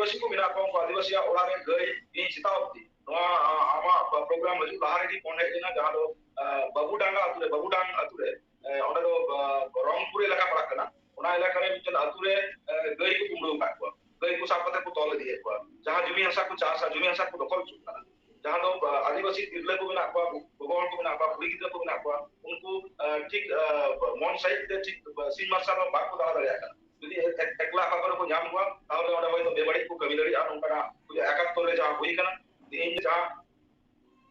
आदिवासी को मिला आपको आदिवासी ओला में गए ये चिता होती हमारा प्रोग्राम मजू बाहर की पौने के ना जहाँ लो बबूडांगा अतुले बबूडांग अतुले उन्हें लो रामपुरे लगा पड़ा करना उन्हें इलाके में बिचन अतुले गए को कुंडलों का हुआ गए को सापते को तौले दिए हुआ जहाँ जुमी हंसा को चार जुमी हंसा को दोकर चुका ना जहाँ लो आदिवासी तिरले को मिला हुआ भगवान को मिला हुआ पुलिस को मिला हुआ उनको ठीक मॉन साइड ठीक सीमा सारा बाग को दावा लगाया करना ᱡᱩᱫᱤ ᱮᱠᱞᱟ ᱚᱠᱟ ᱠᱚᱨᱮ ᱠᱚ ᱧᱟᱢ ᱠᱚᱣᱟ ᱛᱟᱦᱚᱞᱮ ᱚᱸᱰᱮ ᱦᱚᱭᱛᱚ ᱵᱮᱵᱟᱹᱲᱤᱡ ᱠᱚ ᱠᱟᱹᱢᱤ ᱫᱟᱲᱮᱭᱟᱜᱼᱟ ᱱᱚᱝᱠᱟᱱᱟᱜ ᱮকাত্তর ᱨᱮ ᱡᱟᱦᱟᱸ ᱦᱩᱭ ᱟᱠᱟᱱᱟ ᱛᱮᱦᱮᱧ ᱡᱟᱦᱟᱸ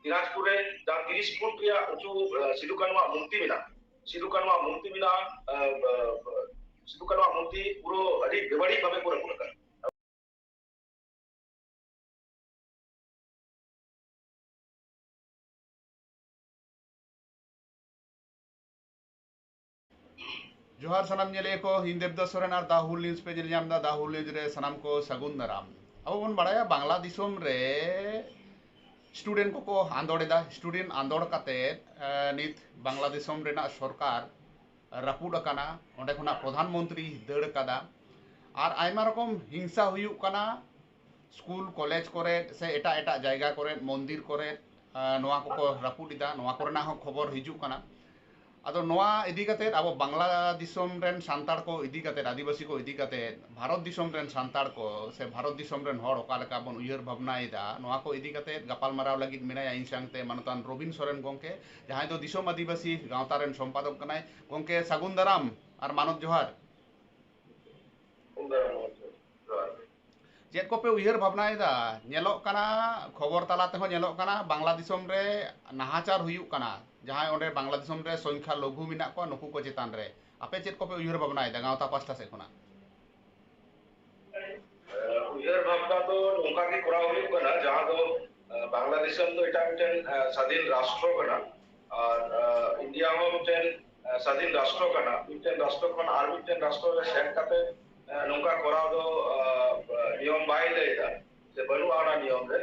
দিনাজপুর রে যার তিরিশ ফুট রেয়া উঁচু সিধু কানুয়া মূর্তি মেলা সিধু কানুয়া মূর্তি মেলা সিধু কানুয়া মূর্তি পুরো আᱹᱰᱤ বেবাড়ি ভাবে করে পুরো ᱡᱚᱦᱟᱨ ᱥᱟᱱᱟᱢ ᱧᱮᱞᱮ ᱠᱚ ᱤᱧ ᱫᱮᱵᱫᱟᱥ ᱥᱚᱨᱮᱱ ᱟᱨ ᱫᱟᱦᱩᱞ ᱱᱤᱭᱩᱡ ᱯᱮ ᱧᱮᱞ ᱧᱟᱢᱫᱟ ᱫᱟᱦᱩᱞ ᱱᱤᱭᱩᱡ ᱨᱮ ᱥᱟᱱᱟᱢ ᱠᱚ ᱥᱟᱹᱜᱩᱱ ᱫᱟᱨᱟᱢ ᱟᱵᱚ ᱵᱚᱱ ᱵᱟᱲᱟᱭᱟ ᱵᱟᱝᱞᱟ ᱫᱤᱥᱚᱢ ᱨᱮ ᱥᱴᱩᱰᱮᱱᱴ ᱠᱚᱠᱚ ᱟᱸᱫᱳᱲᱮᱫᱟ ᱥᱴᱩᱰᱮᱱᱴ ᱟᱸᱫᱳᱲ ᱠᱟᱛᱮᱫ ᱱᱤᱛ ᱵᱟᱝᱞᱟ ᱫᱤᱥᱚᱢ ᱨᱮᱱᱟᱜ ᱥᱚᱨᱠᱟᱨ ᱨᱟᱹᱯᱩᱫ ᱟᱠᱟᱱᱟ ᱚᱸᱰᱮ ᱠᱷᱚᱱᱟᱜ ᱯᱨᱚᱫᱷᱟᱱ ᱢᱚᱱᱛᱨᱤ ᱫᱟᱹᱲ ᱟᱠᱟᱫᱟ ᱟᱨ ᱟᱭᱢᱟ ᱨᱚᱠᱚᱢ ᱦᱤᱝᱥᱟ ᱦᱩᱭᱩᱜ ᱠᱟᱱᱟ ᱥᱠᱩᱞ ᱠᱚᱞᱮᱡᱽ ᱠᱚᱨᱮ ᱥᱮ ᱮᱴᱟᱜ ᱮᱴᱟᱜ ᱡᱟᱭᱜᱟ ᱠᱚᱨᱮ ᱢᱚᱱᱫᱤᱨ ᱠᱚᱨᱮ ᱱᱚᱣᱟ ᱠᱚᱠᱚ ᱨᱟᱹᱯᱩᱫ ᱮᱫᱟ ᱱᱚᱣᱟ ᱠᱚᱨᱮᱱᱟᱜ ᱦᱚᱸ ᱠᱷᱚᱵᱚᱨ ᱦᱤᱡᱩᱜ ᱠᱟᱱᱟ ᱟᱫᱚ ᱱᱚᱣᱟ ᱤᱫᱤ ᱠᱟᱛᱮᱫ ᱟᱵᱚ ᱵᱟᱝᱞᱟ ᱫᱤᱥᱚᱢ ᱨᱮᱱ ᱥᱟᱱᱛᱟᱲ ᱠᱚ ᱤᱫᱤ ᱠᱟᱛᱮᱫ ᱟᱹᱫᱤᱵᱟᱹᱥᱤ ᱠᱚ ᱤᱫᱤ ᱠᱟᱛᱮᱫ ᱵᱷᱟᱨᱚᱛ ᱫᱤᱥᱚᱢ ᱨᱮᱱ ᱥᱟᱱᱛᱟᱲ ᱠᱚ ᱥᱮ ᱵᱷᱟᱨᱚᱛ ᱫᱤᱥᱚᱢ ᱨᱮᱱ ᱦᱚᱲ ᱚᱠᱟ ᱞᱮᱠᱟ ᱵᱚᱱ ᱩᱭᱦᱟᱹᱨ ᱵᱷᱟᱵᱽᱱᱟᱭᱮᱫᱟ ᱱᱚᱣᱟ ᱠᱚ ᱤᱫᱤ ᱠᱟᱛᱮᱫ ᱜᱟᱯᱟᱞᱢᱟᱨᱟᱣ ᱞᱟᱹᱜᱤᱫ ᱢᱮᱱᱟᱭᱟ ᱤᱧ ᱥᱟᱶᱛᱮ ᱢᱟᱱᱚᱛᱟᱱ ᱨᱚᱵᱤᱱ ᱥᱚᱨᱮᱱ ᱜᱚᱝᱠᱮ ᱡᱟᱦᱟᱸᱭ ᱫᱚ ᱫᱤᱥᱚᱢ ᱟᱹᱫᱤᱵᱟᱹᱥᱤ ᱜᱟᱶᱛᱟ ᱨᱮᱱ ᱥᱚᱢᱯᱟᱫᱚᱠ ᱠᱟᱱᱟᱭ ᱜᱚᱝᱠᱮ ᱥᱟᱹᱜᱩᱱ ᱫᱟᱨᱟᱢ ᱟᱨ ᱢᱟᱱᱚᱛ ᱡᱚᱦᱟᱨ ᱪᱮᱫ ᱠᱚᱯᱮ ᱩᱭᱦᱟᱹᱨ ᱵᱷᱟᱵᱽᱱᱟᱭᱮᱫᱟ ᱧᱮᱞᱚᱜ ᱠᱟᱱᱟ ᱠᱷᱚᱵᱚᱨ ᱛᱟᱞᱟ ᱛᱮᱦᱚᱸ ᱧᱮᱞᱚᱜ ᱠᱟᱱᱟ ᱵᱟᱝᱞᱟ ᱫᱤᱥᱚᱢ ᱨᱮ ᱱᱟᱦᱟᱪᱟᱨ ᱦᱩᱭᱩᱜ ᱠᱟᱱᱟ ᱡᱟᱦᱟᱸᱭ ᱚᱸᱰᱮ ᱵᱟᱝᱞᱟ ᱫᱤᱥᱚᱢ ᱨᱮ ᱥᱚᱝᱠᱷᱟ ᱞᱚᱜᱷᱩ ᱢᱮᱱᱟᱜ ᱠᱚᱣᱟ ᱱᱩᱠᱩ ᱠᱚ ᱪᱮᱛᱟᱱ ᱨᱮ ᱟᱯᱮ ᱪᱮᱫ ᱠᱚᱯᱮ ᱩᱭᱦᱟᱹᱨ ᱵᱷᱟᱵᱽᱱᱟᱭᱮᱫᱟ ᱜᱟᱶᱛᱟ ᱯᱟᱥᱴᱟ ᱥᱮᱫ ᱠᱷᱚᱱᱟᱜ ᱩᱭᱦᱟᱹᱨ ᱵᱷᱟᱵᱽᱱᱟ ᱫᱚ ᱱᱚᱝᱠᱟ ᱜᱮ ᱠᱚᱨᱟᱣ ᱦᱩᱭᱩᱜ ᱠᱟᱱᱟ ᱡᱟᱦᱟᱸ ᱫᱚ ᱵᱟᱝᱞᱟ ᱫᱤᱥᱚᱢ ᱫᱚ ᱮᱴᱟᱜ ᱢᱤᱫᱴᱮᱱ ᱥᱟᱫᱷᱤᱱ ᱨᱟᱥᱴᱨᱚ ᱠᱟᱱᱟ ᱟᱨ ᱤᱱᱰᱤᱭᱟ ᱦᱚᱸ ᱢᱤᱫᱴᱮᱱ স্বাধীন রাষ্ট্র কানা মিটেন রাষ্ট্র কোন আর মিটেন রাষ্ট্র রে সেট কাতে নৌকা করাও দো নিয়ম বাইরে যে বনু আনা নিয়ম রে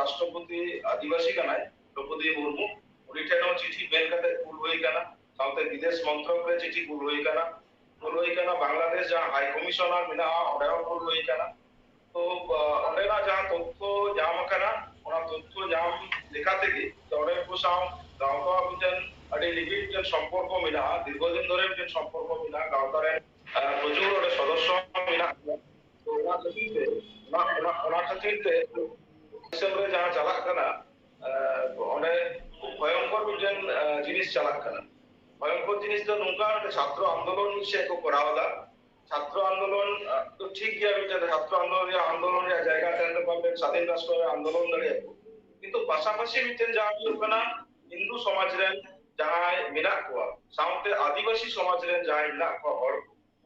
রাষ্ট্রপতি, আদিবাসী কানায় দ্রৌপদী মুর্মু, উনি ঠেন চিঠি বের কাতে কুল হয়ে কানা সাথে বিদেশ মন্ত্রক চিঠি কুল হয়ে কানা, কুল হয়ে কানা বাংলাদেশ যা হাই কমিশনার বিনা অনেক কুল হয়ে কানা। তো অনেক যা তথ্য জাম কানা మనం చూస్తున్నాం লেখা থেকে অনেক পোষাও গাওতা অভিযান আর এই লিগের সম্পর্ক মিলা, দীর্ঘদিন ধরে যে সম্পর্ক মিলা গাওতারের প্রচুর একটা সদস্য মিলা। ওনা খাতিরতে ওনা ওনা খাতিরতে সেমরে যারা চালাক কানা অনেক ভয়ঙ্কর মিটেন জিনিস চালাক কানা ভয়ঙ্কর জিনিস তো নৌকা ছাত্র আন্দোলন হিসেবে করা হলা। ছাত্র আন্দোলন তো ঠিক আমি জানি, ছাত্র আন্দোলনের আন্দোলনের জায়গা তেন্দ্র পাবেন, স্বাধীন রাষ্ট্রের আন্দোলন দাঁড়িয়ে কিন্তু পাশাপাশি মিটেন যা হলো হিন্দু সমাজ রেন যাই মেনা কোয়া সাথে আদিবাসী সমাজ রেন যাই মেনা কোয়া হর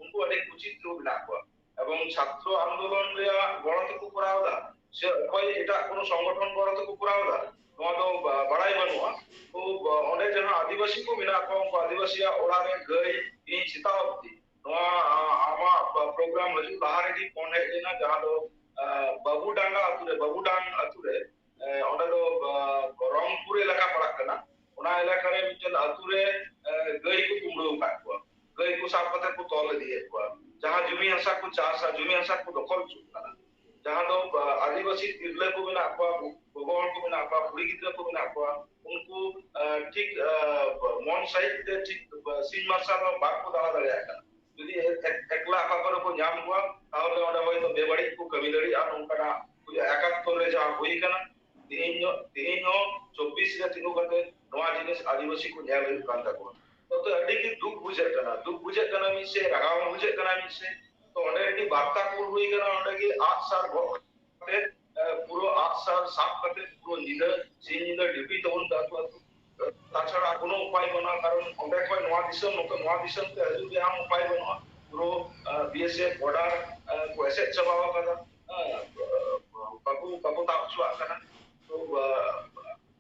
কিন্তু অনেক উচিত লোক মেনা কোয়া। এবং ছাত্র আন্দোলন রেয়া গড় থেকে করাও সে কই এটা কোন সংগঠন গড় থেকে হলা দা ᱱᱚᱣᱟ ᱫᱚ ᱵᱟᱲᱟᱭ ᱵᱟᱹᱱᱩᱜᱼᱟ ᱛᱚ ᱚᱸᱰᱮ ᱡᱟᱦᱟᱸ ᱟᱹᱫᱤᱵᱟᱹᱥᱤ ᱠᱚ আদিবাসী ওরা ᱩᱱᱠᱩ ᱟᱹᱫᱤᱵᱟᱹᱥᱤᱭᱟᱜ ᱚᱲᱟᱜ ᱨᱮ program ᱞᱟᱹᱜᱤᱫ ᱵᱟᱦᱟ ᱨᱮᱜᱮ ᱯᱷᱳᱱ ᱦᱮᱡ ᱞᱮᱱᱟ ᱡᱟᱦᱟᱸ ᱫᱚ ᱵᱟᱹᱵᱩ ᱰᱟᱸᱜᱟ ᱟᱛᱩ ᱨᱮ ᱵᱟᱹᱵᱩ ᱰᱟᱝ ᱟᱛᱩ ᱨᱮ ᱧᱟᱢ ᱠᱚᱣᱟ ᱛᱟᱦᱚᱞᱮ ᱚᱸᱰᱮ ᱦᱚᱭᱛᱚ ᱵᱮᱵᱟᱹᱲᱤᱡ ᱠᱚ ᱠᱟᱹᱢᱤ ᱫᱟᱲᱮᱭᱟᱜᱼᱟ ᱱᱚᱝᱠᱟᱱᱟᱜ ᱮকাত্তর ᱨᱮ ᱡᱟ ᱦᱩᱭ ᱠᱟᱱᱟ ᱛᱮᱦᱮᱧ ᱛᱮᱦᱮᱧ ᱦᱚᱸ ᱪᱚᱵᱵᱤᱥ ᱨᱮ ᱛᱤᱸᱜᱩ ᱠᱟᱛᱮ ᱱᱚᱣᱟ ᱡᱤᱱᱤᱥ आदिवासी को ᱧᱮᱞ ᱦᱩᱭᱩᱜ ᱠᱟᱱ ᱛᱟᱠᱚᱣᱟ ᱛᱚ ᱟᱹᱰᱤ ᱜᱮ ᱫᱩᱠ ᱵᱩᱡᱷᱟᱹᱜ ᱠᱟᱱᱟ ᱫᱩᱠ ᱵᱩᱡᱷᱟᱹᱜ ᱠᱟᱱᱟ ᱢᱤᱫ ᱥᱮ ᱨᱟᱜᱟᱣ ᱵᱩᱡᱷᱟᱹᱜ ᱠᱟᱱᱟ ᱢᱤᱫ ᱥᱮ ᱛᱚ ᱚᱸᱰᱮ ᱟᱹᱰᱤ ᱵᱟᱨᱛᱟ ᱠᱚ ᱦᱩᱭ ᱠᱟᱱᱟ ᱚᱸᱰᱮ ᱜᱮ ᱟᱜᱼᱥᱟᱨ ᱜᱚᱜ ᱠᱟᱛᱮ পুরো আটসার সাপ কাটে পুরো নিদা সেই নিদা ডিপি তখন দাঁতু তাছাড়া কোনো উপায় বানা কারণ অনেক হয় নোয়া দিশন নোকে নোয়া দিশন তে হাজু যে আম উপায় বানা পুরো biasanya boda kuese coba apa kan kaku kaku tak suka kan tu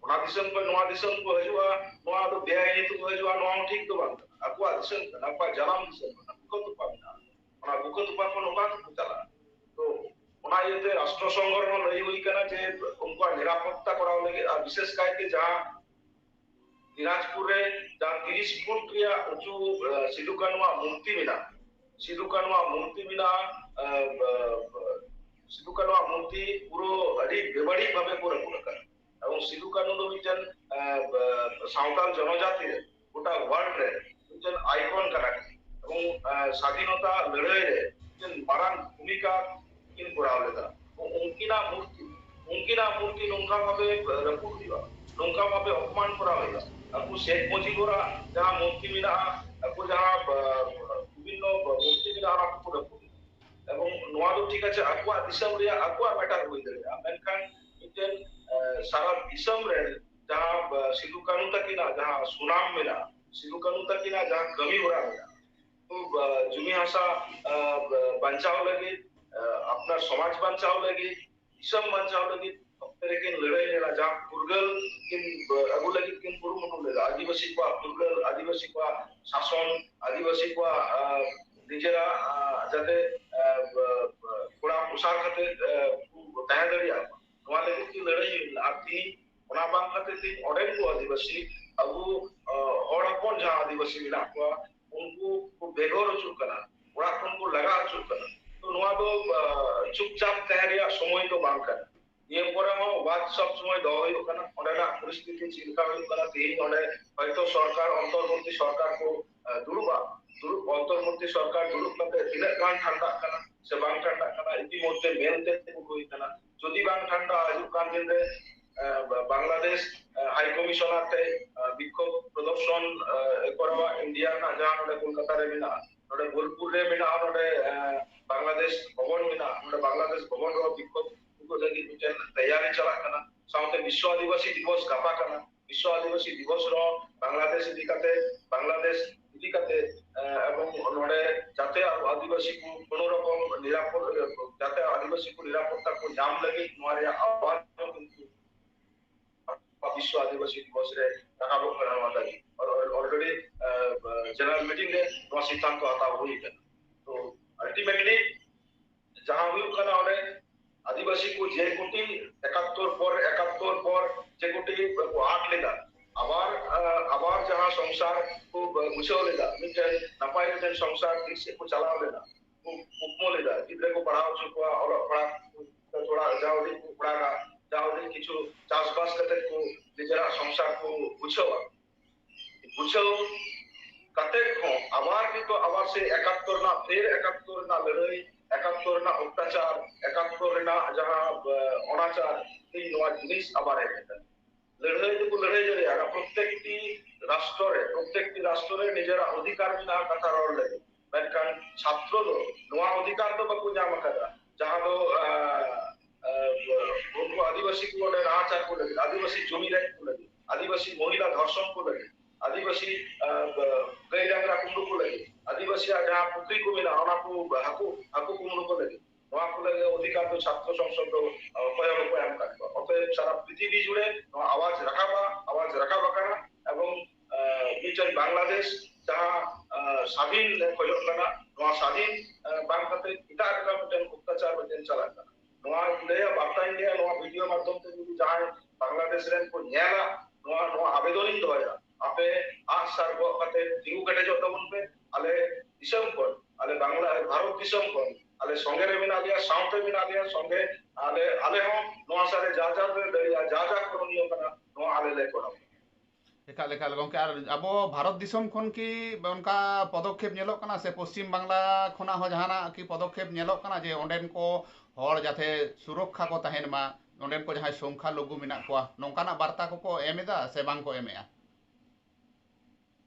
Una disang ko nuwa disang ko ajwa nuwa do biaya itu ko ajwa nuwa thik to bang aku adisang kan aku jalam disang kan ko to pamina ona buko to pam no kan putala তো ওনা ইয়েতে রাষ্ট্র সংগঠন লই হই কানা যে উনকা নিরাপত্তা করা লাগে আর বিশেষ কাইতে যা দিনাজপুরে যা 30 ফুট রিয়া উঁচু সিলুকানুয়া মূর্তি মিলা સિદ્ધુ કાનવા મૂર્તિ વિના સિદ્ધુ કાનવા મૂર્તિ પૂરો અઢી બેવડી ભાવે પૂરેપૂરો કરે এবং সিধু কানু মিজন সাঁওতাল জনজাতির গোটা ওয়ার্ল্ড রে মিজন আইকন কানা এবং স্বাধীনতা লড়াইরে মিজন মারাং ভূমিকা কিন করা হলেদা উঙ্কিনা মূর্তি উঙ্কিনা মূর্তি নৌকা ভাবে রকু দিবা নৌকা ভাবে অপমান করা হলেদা আকু শেখ মুজিবরা যাহা মূর্তি মিনা আকু যাহা ᱫᱚ ᱵᱚᱞᱛᱮ ᱜᱮᱞᱮ ᱟᱨ ᱟᱠᱚ ᱨᱟᱹᱯᱩᱫ এবং ᱱᱚᱣᱟ ᱫᱚ ᱴᱷᱤᱠ আছে ᱟᱠᱚᱣᱟᱜ ᱫᱤᱥᱚᱢ ᱨᱮᱭᱟᱜ ᱟᱠᱚᱣᱟᱜ ᱢᱮᱴᱟᱨ ᱦᱩᱭ ᱫᱟᱲᱮᱭᱟᱜᱼᱟ ᱢᱮᱱᱠᱷᱟᱱ ᱢᱤᱫᱴᱮᱱ ᱥᱟᱨᱟ ᱫᱤᱥᱚᱢ ᱨᱮ ᱡᱟᱦᱟᱸ ᱥᱤᱫᱩ ᱠᱟᱹᱱᱩ ᱛᱟᱹᱠᱤᱱᱟᱜ ᱡᱟᱦᱟᱸ ᱥᱩᱱᱟᱢ ᱢᱮᱱᱟᱜᱼᱟ ᱥᱤᱫᱩ ᱠᱟᱹᱱᱩ ᱛᱟᱹᱠᱤᱱᱟᱜ ᱡᱟᱦᱟᱸ ᱠᱟᱹᱢᱤ ᱦᱚᱨᱟ ᱢᱮᱱᱟᱜᱼᱟ ᱡᱩᱢᱤ ᱦᱟᱥᱟ ᱵᱟᱧᱪᱟᱣ ᱞᱟᱹᱜᱤᱫ अपना समाज बचाव लगे दिशम बचाव लगे egin lebeginela ja purgalkin agu lagitkin buru munulela adibasikoa purgal adibasikoa sason adibasikoa নিজেরা যাতে পুরা পোশাক খাতে দেখা দাঁড়িয়ে তোমার কি লড়াই আর তিনি ওনা বাং খাতে তিনি অনেক আদিবাসী আবু হড় হপন যা আদিবাসী মিলাক হুয়া उनको को बेघर हो चुका ना उनको लगा चुका ना तो नुआ तो चुपचाप कह रहा समय तो मांग करना এরপরে আমার ওয়াজ সবসময় দেওয়া হয়। ওখানে ওনারা পরিস্থিতি চিন্তা হয়ে করা এই অনেক হয়তো সরকার, অন্তর্বর্তী সরকার কো দুরুবা দুরু, অন্তর্বর্তী সরকার দুরুব কাতে তিনক গান ঠান্ডা কানা সে বাং ঠান্ডা কানা ইতিমধ্যে মেলতে হই কানা যদি বাং ঠান্ডা আজু কান দিন রে বাংলাদেশ হাই কমিশনার তে বিক্ষোভ প্রদর্শন করবা, ইন্ডিয়া না যা নড়ে কলকাতা রে মিনা নড়ে বোলপুর রে মিনা নড়ে বাংলাদেশ ভবন মিনা নড়ে বাংলাদেশ ভবন র বিক্ষোভ। तैयारी चलना विश्व आदिवासी दिवस गापा विश्व आदिवासी दिवस रो जाते आदिवासी को जाते आदिवासी को निरापत्ता को नाम लगे हमारे विश्व आदिवासी दिवस ऑलरेडी जनरल मीटिंग सिद्धांत को हुई तो अल्टीमेटली जहाँ আদিবাসীকে যে কোটি একাত্তর পর একাত্তর পর যে কোটি, আট লেদা। আবার আবার যাহা সংসার কো গুছাও লেদা মিটেন নাপাই মিটেন সংসার ঠিক সে কো চালাও লেদা উপমো লেদা। জিদ্রে কো পড়াও চুকুয়া অল পড়া থোড়া যাও দিক কো পড়াগা যাও দিক, কিছু চাষবাস কাতে কো, নিজেরা সংসার কো গুছাওয়া গুছাও কাতে কো, আবার কিন্তু আবার সে একাত্তর না, ফের একাত্তর না, লড়াই एकात्तर ना अत्याचार एकात्तर ना जहाँ अनाचार এই নয় জিনিস আবার লড়াই যখন লড়াই জড়ে আর প্রত্যেকটি রাষ্ট্রে প্রত্যেকটি রাষ্ট্রে নিজেরা অধিকার না কথা রড়লে। মেনকান ছাত্র লো নয়া অধিকার তো বাকু জাম কাদা যাহা তো বন্ধু আদিবাসী কোলে রাজা কোলে আদিবাসী জমি রাখ কোলে আদিবাসী মহিলা ধর্ষণ কোলে আদিবাসী গাইরাংরা কুমড়ু কোলে আদিবাসী যা পুত্রী কুমিলা অনাকু হাকু ᱱᱚᱣᱟ ᱤᱧ ᱞᱟᱹᱭᱟ ᱵᱟᱨᱛᱟᱧ ᱞᱟᱹᱭᱟ ᱱᱚᱣᱟ ᱵᱷᱤᱰᱤᱭᱳ ᱢᱟᱫᱽᱫᱷᱚᱢ ᱛᱮ ᱡᱩᱫᱤ ᱡᱟᱦᱟᱸᱭ ᱵᱟᱝᱞᱟᱫᱮᱥ ᱨᱮᱱ ᱠᱚ ᱧᱮᱞᱟ ᱱᱚᱣᱟ ᱱᱚᱣᱟ ᱟᱵᱮᱫᱚᱱᱤᱧ ᱫᱚᱦᱚᱭᱟ ᱟᱯᱮ ᱟᱜᱼᱥᱟᱨ ᱜᱚᱜ ᱠᱟᱛᱮ ᱛᱤᱸᱜᱩ ᱠᱮᱴᱮᱡᱚᱜ ᱛᱟᱵᱚᱱ ᱯᱮ ᱟᱞᱮ ᱫᱤᱥᱚᱢ ᱠᱷᱚᱱ ᱟᱞᱮ ᱵᱟᱝᱞᱟ ᱵᱷᱟᱨᱚᱛ ᱫᱤᱥᱚᱢ ᱠᱷᱚᱱ ᱟᱞᱮ ᱥᱚᱸᱜᱮ ᱨᱮ ᱢᱮᱱᱟᱜ ᱞᱮᱭᱟ ᱥᱟᱶᱛᱮ ᱢᱮᱱᱟᱜ ᱞᱮᱭᱟ ᱥᱚᱸᱜᱮ ᱟᱞᱮ ᱟᱞᱮ ᱦᱚᱸ ᱱᱚᱣᱟ ᱥᱟᱨᱮ ᱡᱟ ᱡᱟ ᱞᱮ ᱞᱟᱹᱭᱟ ᱡᱟ ᱡᱟ ᱠᱚᱨᱚᱱᱤᱭᱚ ᱠᱟᱱᱟ ᱱᱚᱣᱟ ᱟᱞᱮ ᱞᱮ ᱠᱚᱨᱟᱣᱟ ᱮᱠᱟᱞ ᱮᱠᱟᱞ ᱜᱚᱢᱠᱮ ᱟᱨ ᱟᱵᱚ ᱵᱷᱟᱨᱚᱛ ᱫᱤᱥᱚᱢ ᱠᱷᱚᱱ ᱠᱤ ᱚᱱᱠᱟ ᱯᱚᱫᱚᱠᱷᱮᱯ ᱧᱮᱞᱚᱜ ᱠᱟᱱᱟ ᱥᱮ ᱯᱚᱥᱪᱤᱢ ᱵᱟᱝᱞᱟ ᱠᱷᱚᱱᱟᱜ ᱦᱚᱸ ᱡᱟᱦᱟᱱᱟᱜ ᱠᱤ ᱯᱚᱫᱚᱠᱷᱮᱯ ᱧᱮᱞᱚᱜ ᱠᱟᱱᱟ ᱡᱮ ᱚᱸᱰᱮᱱ ᱠᱚ ᱦᱚᱲ ᱡᱟᱛᱮ ᱥᱩᱨᱚᱠᱠᱷᱟ ᱠᱚ ᱛᱟᱦᱮᱱ ᱢᱟ ᱚᱸᱰᱮᱱ ᱠᱚ ᱡᱟᱦᱟᱸᱭ ᱥᱚᱝᱠᱷᱟ ᱞᱚᱜᱷᱩ ᱢᱮᱱᱟᱜ ᱠᱚᱣᱟ ᱱᱚᱝᱠᱟᱱᱟᱜ ᱵᱟর্তা ᱠᱚᱠᱚ ᱮᱢ ᱮᱫᱟ ᱥᱮ ᱵᱟᱝ ᱠᱚ ᱮᱢᱮᱜᱼᱟ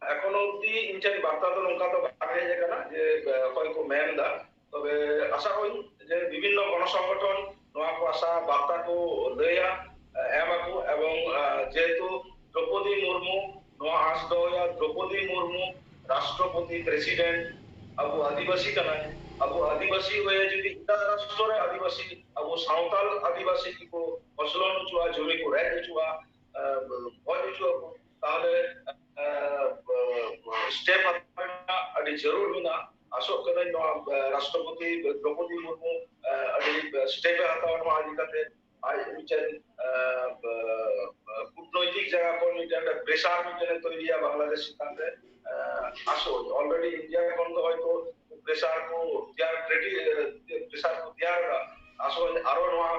এখন অবধি ইনটেন বার্তা তো নৌকা তো আগে যে কানা যে অকয় কো মেম দা তবে আশা করি যে বিভিন্ন গণসংগঠন নোয়া কো আশা বার্তা কো লয়া এমাকু এবং যেহেতু द्रौपदी मुर्मू नवा हांसदो या द्रौपदी मुर्मू, राष्ट्रपति प्रेसिडेंट, अब आदिवासी कना अब आदिवासी हुए जदी इता राष्ट्र रे आदिवासी। अब सावताल आदिवासी की को फसलन चुआ जोरी को रहे चुआ बोल चुआ ताले स्टेप अपना अडि ज़रूर होना। अशोक कना नवा राष्ट्रपति, द्रौपदी मुर्मू अडि स्टेप हाता नवा आदि का কূটনৈতিক জায়গা কোন একটা প্রেশার মিটারে তৈরি বাংলাদেশ সিদ্ধান্তে আসো। অলরেডি ইন্ডিয়া কোন হয়তো প্রেশার কো দেয়ার রেডি প্রেশার কো দেয়ার আসো, আরও নয়া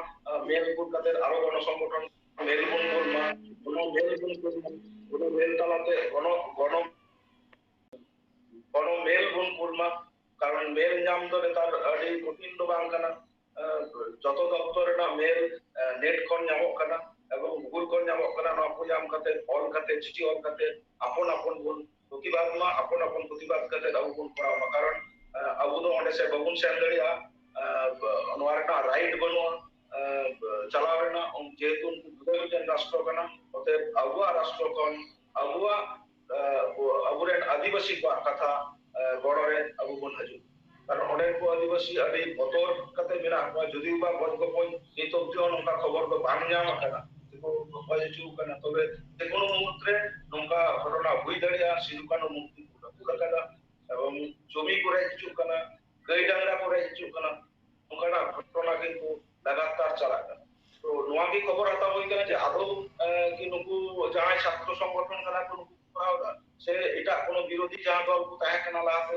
মেল কলকাতার আরও গণ সংগঠন মেল বন করমা কোন মেল বন কোন মেল তালাতে গণ গণ গণ মেল বন করমা কারণ মেল নাম ধরে তার আড়ি কঠিন বাংকানা ᱡᱚᱛᱚ ᱫᱚᱯᱛᱚᱨ ᱨᱮᱱᱟᱜ ᱢᱮᱞ ᱱᱮᱴ ᱠᱷᱚᱱ ᱧᱟᱢᱚᱜ ᱠᱟᱱᱟ ᱮᱵᱚᱝ ᱜᱩᱜᱩᱞ ᱠᱷᱚᱱ ᱧᱟᱢᱚᱜ ᱠᱟᱱᱟ ᱱᱚᱣᱟ ᱠᱚ ᱧᱟᱢ ᱠᱟᱛᱮ ᱚᱞ ᱠᱟᱛᱮ ᱪᱤᱴᱷᱤ ᱚᱞ ᱠᱟᱛᱮ ᱟᱯᱚᱱ ᱟᱯᱚᱱ ᱵᱚᱱ ᱯᱨᱚᱛᱤᱵᱟᱫ ᱢᱟ ᱟᱯᱚᱱ ᱟᱯᱚᱱ ᱯᱨᱚᱛᱤᱵᱟᱫ ᱠᱟᱛᱮ ᱟᱵᱚ ᱵᱚᱱ ᱠᱚᱨᱟᱣ ᱢᱟ ᱠᱟᱨᱚᱱ ᱟᱵᱚ ᱫᱚ ᱚᱸᱰᱮ ᱥᱮᱫ ᱵᱟᱵᱚᱱ ᱥᱮᱱ ᱫᱟᱲᱮᱭᱟᱜᱼᱟ ᱱᱚᱣᱟ ᱨᱮᱱᱟᱜ ᱨᱟᱭᱤᱴ ᱵᱟᱹᱱᱩᱜᱼᱟ ᱪᱟᱞᱟᱣ ᱨᱮᱱᱟᱜ ᱡᱮᱦᱮᱛᱩ ᱩᱱᱠᱩ ᱡᱩᱫᱟᱹ ᱢᱤᱫᱴᱮᱱ ᱨᱟᱥᱴᱨᱚ ᱠᱟᱱᱟ ᱚᱛᱮᱵ ᱟᱵᱚᱣᱟᱜ ᱨᱟᱥᱴᱨᱚ ᱠᱷᱚᱱ ᱟᱵᱚᱣᱟᱜ ᱟᱵᱚᱨᱮᱱ ᱟᱹᱫᱤᱵᱟᱹᱥᱤ ᱠᱚᱣᱟᱜ ᱠᱟᱛᱷᱟ ᱜᱚᱲᱚ ᱨᱮ ᱟᱵᱚ ᱵᱚᱱ ᱦᱤᱡᱩᱜ ᱟᱨ ᱚᱸᱰᱮ ᱠᱚ ᱟᱹᱫᱤᱵᱟᱹᱥᱤ ᱟᱹᱰᱤ ᱵᱚᱛᱚᱨ ᱠᱟᱛᱮ ᱢᱮᱱᱟᱜ ᱠᱚᱣᱟ ᱡᱩᱫᱤ ᱵᱟ ᱜᱚᱡ ᱜᱚᱯᱚᱡ ᱱᱤᱛ ᱚᱵᱫᱤ ᱦᱚᱸ ᱱᱚᱝᱠᱟ ᱠᱷᱚᱵᱚᱨ ᱫᱚ ᱵᱟᱝ ᱧᱟᱢ ᱟᱠᱟᱱᱟ ᱜᱚᱡ ᱦᱚᱪᱚ ᱟᱠᱟᱱᱟ ᱛᱚᱵᱮ ᱡᱮ ᱠᱳᱱᱳ ᱢᱩᱦᱩᱨᱛ ᱨᱮ ᱱᱚᱝᱠᱟ ᱜᱷᱚᱴᱚᱱᱟ ᱦᱩᱭ ᱫᱟᱲᱮᱭᱟᱜᱼᱟ ᱥᱤᱫᱩ ᱠᱟᱹᱱᱩ ᱢᱩᱨᱛᱤ ᱠᱚ ᱨᱟᱹᱯᱩᱫ ᱟᱠᱟᱫᱟ এবং জমি করে হচ্ছুক কানা গাই ডাঙ্গা করে হচ্ছুক কানা ওখানে ঘটনা কিন্তু লাগাতার চালা কানা তো নোয়া কি খবর আতা হই কানা যে আদৌ কি নুকু যাহাই ছাত্র সংগঠন কানা কোন সে এটা কোন বিরোধী যাহা দল তাহা কানা লাহাতে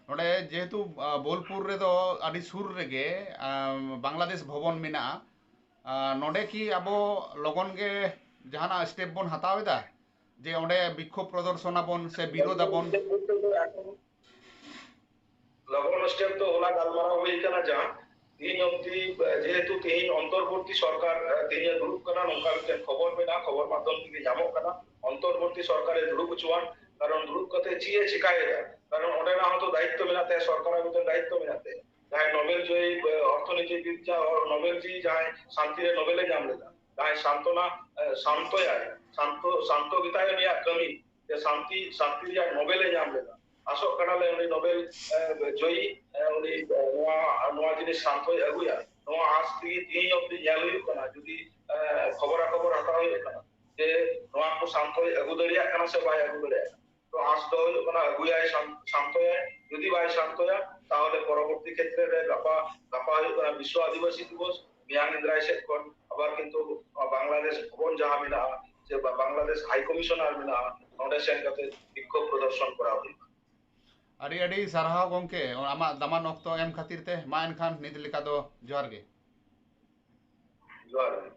ᱱᱚᱰᱮ ᱡᱮᱦᱮᱛᱩ ᱵᱳᱞᱯᱩᱨ ᱨᱮᱫᱚ ᱟᱹᱰᱤ ᱥᱩᱨ ᱨᱮᱜᱮ ᱵᱟᱝᱞᱟᱫᱮᱥ ᱵᱷᱚᱵᱚᱱ ᱢᱮᱱᱟᱜᱼᱟ ᱱᱚᱰᱮ ᱠᱤ ᱟᱵᱚ ᱞᱚᱜᱚᱱ ᱜᱮ ᱡᱟᱦᱟᱱᱟᱜ ᱥᱴᱮᱯ ᱵᱚᱱ ᱦᱟᱛᱟᱣ ᱮᱫᱟ ᱡᱮ ᱚᱸᱰᱮ ᱵᱤক্ষᱳᱵ ᱯᱨᱚᱫᱚᱨᱥᱚᱱ ᱟᱵᱚᱱ ᱥᱮ ᱵᱤᱨᱳᱫ ᱟᱵᱚᱱ লবণ স্টেপ তো ওলা গালমারাও হয়ে কানা যা তিন অবধি যেহেতু তিন অন্তর্বর্তী সরকার তিন দুরুপ কানা নৌকা খবর মেনা খবর মাধ্যম থেকে জামো কানা অন্তর্বর্তী সরকারে ᱫᱩᱲᱩᱵ চুয়ান कारण ध्रुव कथे चाहिए शिकायत कारण उन्हें ना तो दायित्व मिलाते हैं सरकार में तो दायित्व मिलाते हैं যাই নোবেল জয়ী অর্থনীতিবিদ যা নোবেল জি যাই শান্তিরে নোবেলে জামলে যা তাই সান্ত্বনা শান্তয়ায় শান্ত শান্ত গীতায় নিয়া কমি যে শান্তি শান্তি যা নোবেলে জামলে যা আসক কাটালে উনি নোবেল জয়ী উনি নোয়া নোয়া জিনিস শান্তই আগুয়া নোয়া আজ থেকে তিন অব্দি ᱧᱮᱞ ᱦᱩᱭᱩᱜ ᱠᱟᱱᱟ ᱡᱩᱫᱤ ᱠᱷᱚᱵᱚᱨᱟ ᱠᱷᱚᱵᱚᱨ ᱦᱟᱛᱟᱣ ᱦᱩᱭᱩᱜ ᱠᱟᱱᱟ ᱡᱮ ᱱᱚᱣᱟ ᱠᱚ ᱥᱟᱱᱛᱚᱭ ᱟᱹᱜᱩ ᱫᱟᱲᱮᱭᱟᱜ ᱠᱟᱱᱟ ᱥᱮ ᱵᱟᱭ ᱟᱹᱜᱩ ᱫᱟᱲᱮᱭᱟᱜ ᱠᱟᱱᱟ যদি ভাই শান্ত হয় তাহলে পরবর্তী ক্ষেত্রে লাফা লাফা হয় বিশ্ব আদিবাসী দিবস মিয়াং শেখর আবার কিন্তু বাংলাদেশ ভবন যাহা মিলা যে বাংলাদেশ হাই কমিশনার মিলা ফাউন্ডেশন কাতে বিক্ষোভ প্রদর্শন করা হয় ᱟᱹᱰᱤ আরে ᱥᱟᱨᱦᱟᱣ ᱜᱚᱢᱠᱮ ᱟᱢᱟᱜ ᱫᱟᱢᱟᱱ ᱚᱠᱛᱚ ᱮᱢ ᱠᱷᱟᱹᱛᱤᱨ ᱛᱮ ᱢᱟ ᱮᱱᱠᱷᱟᱱ ᱱᱤᱛ ᱞᱮᱠᱟ ᱫᱚ ᱡᱚᱦᱟᱨ ᱜᱮ ᱡᱚᱦᱟᱨ ᱜᱮ